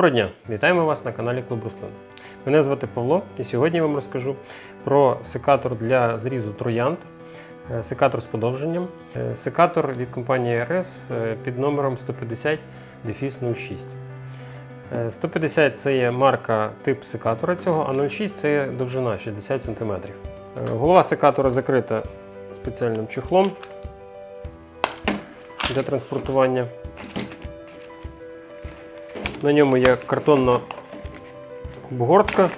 Доброго дня! Вітаємо вас на каналі Клуб Руслин. Мене звати Павло, і сьогодні я вам розкажу про секатор для зрізу троянд, е, секатор з подовженням, е, секатор від компанії RS е, під номером 150 06. Е, 150 це є марка тип секатора цього, а 06 це довжина 60 см. Голова секатора закрита спеціальним чехлом для транспортування. На ньому є картонна обгортка,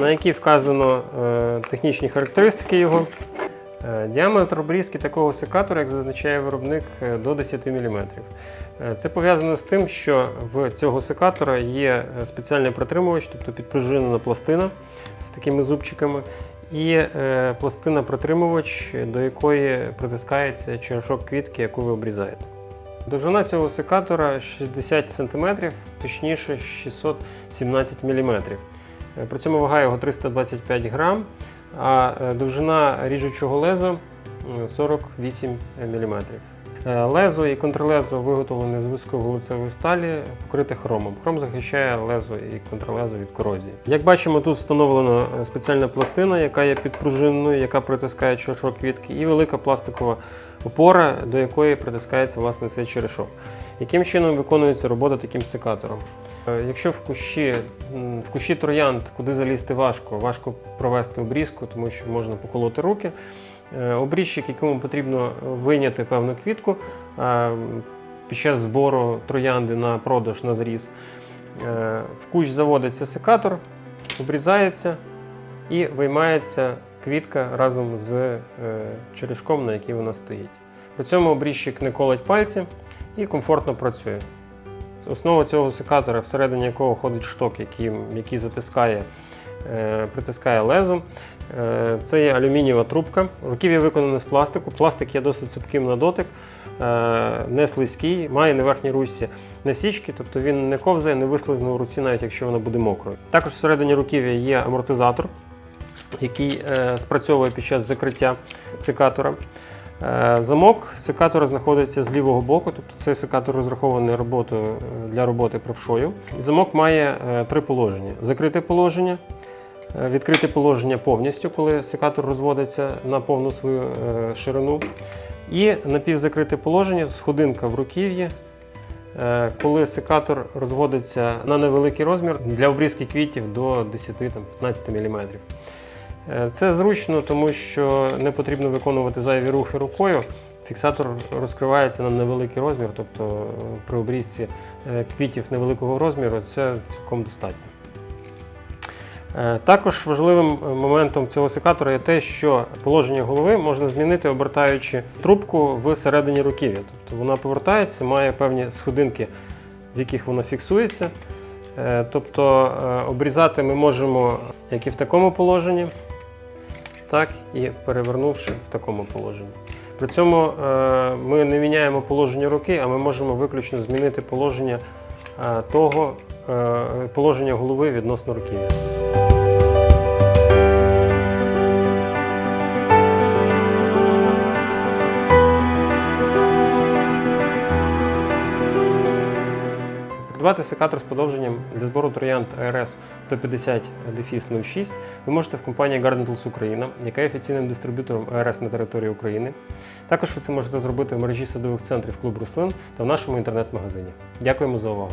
на якій вказано е, технічні характеристики його. Е, діаметр обрізки такого секатора, як зазначає виробник, е, до 10 мм. Це пов'язано з тим, що в цього секатора є спеціальний протримувач, тобто підпружинена пластина з такими зубчиками, і пластина протримувач, до якої притискається черешок квітки, яку ви обрізаєте. Довжина цього секатора 60 см, точніше 617 мм. При цьому вага його 325 грам, а е, довжина ріжучого леза 48 мм. Е, Лезо і контрлезо виготовлені з високовуглецевої сталі, покрите хромом. Хром захищає лезо і контрлезо від корозії. Як бачимо, тут встановлена е, спеціальна пластина, яка є підпружинною, яка притискає черешок квітки, і велика пластикова опора, до якої притискається власне цей черешок. Яким чином виконується робота таким секатором? Е, Якщо в кущі, в кущі троянд, куди залізти важко, важко провести обрізку, тому що можна поколоти руки. Е, Обрізчик, якому потрібно вийняти певну квітку е, під час збору троянди на продаж на зріз. Е, В кущ заводиться секатор, обрізається і виймається квітка разом з е, черешком, на який вона стоїть. При цьому обрізчик не колить пальці і комфортно працює. Основа цього секатора, всередині якого ходить шток, який, який затискає, е, притискає лезо. Е, це є алюмінієва трубка. Руків'я виконане з пластику. Пластик є досить цупким на дотик, е, не слизький, має на верхній ручці насічки, тобто він не ковзає, не вислизне у руці, навіть якщо вона буде мокрою. Також всередині руків'я є амортизатор, який е, спрацьовує під час закриття секатора. Е, Замок секатора знаходиться з лівого боку, тобто цей секатор розрахований е, для роботи правшою. Замок має е, три положення: закрите положення, відкрите положення повністю, коли секатор розводиться на повну свою ширину, і напівзакрите положення, сходинка в руків'ї. Коли секатор розводиться на невеликий розмір для обрізки квітів до 10-15 мм. Е, Це зручно, тому що не потрібно виконувати зайві рухи рукою. Фіксатор розкривається на невеликий розмір, тобто е, при обрізці е, квітів невеликого розміру це цілком достатньо. Також важливим моментом цього секатора є те, що положення голови можна змінити, обертаючи трубку в середині руків'я. Тобто вона повертається, має певні сходинки, в яких вона фіксується. Тобто обрізати ми можемо як і в такому положенні, так і перевернувши в такому положенні. При цьому е, ми не міняємо положення руки, а ми можемо виключно змінити положення е, того, е, положення голови відносно руків'я. Придбати секатор з подовженням для збору троянд ARS 150 06 ви можете в компанії Garden Tools Україна, яка є офіційним дистриб'ютором ЕРС на території України. Також ви це можете зробити в мережі садових центрів клуб Руслин та в нашому інтернет-магазині. Дякуємо за увагу!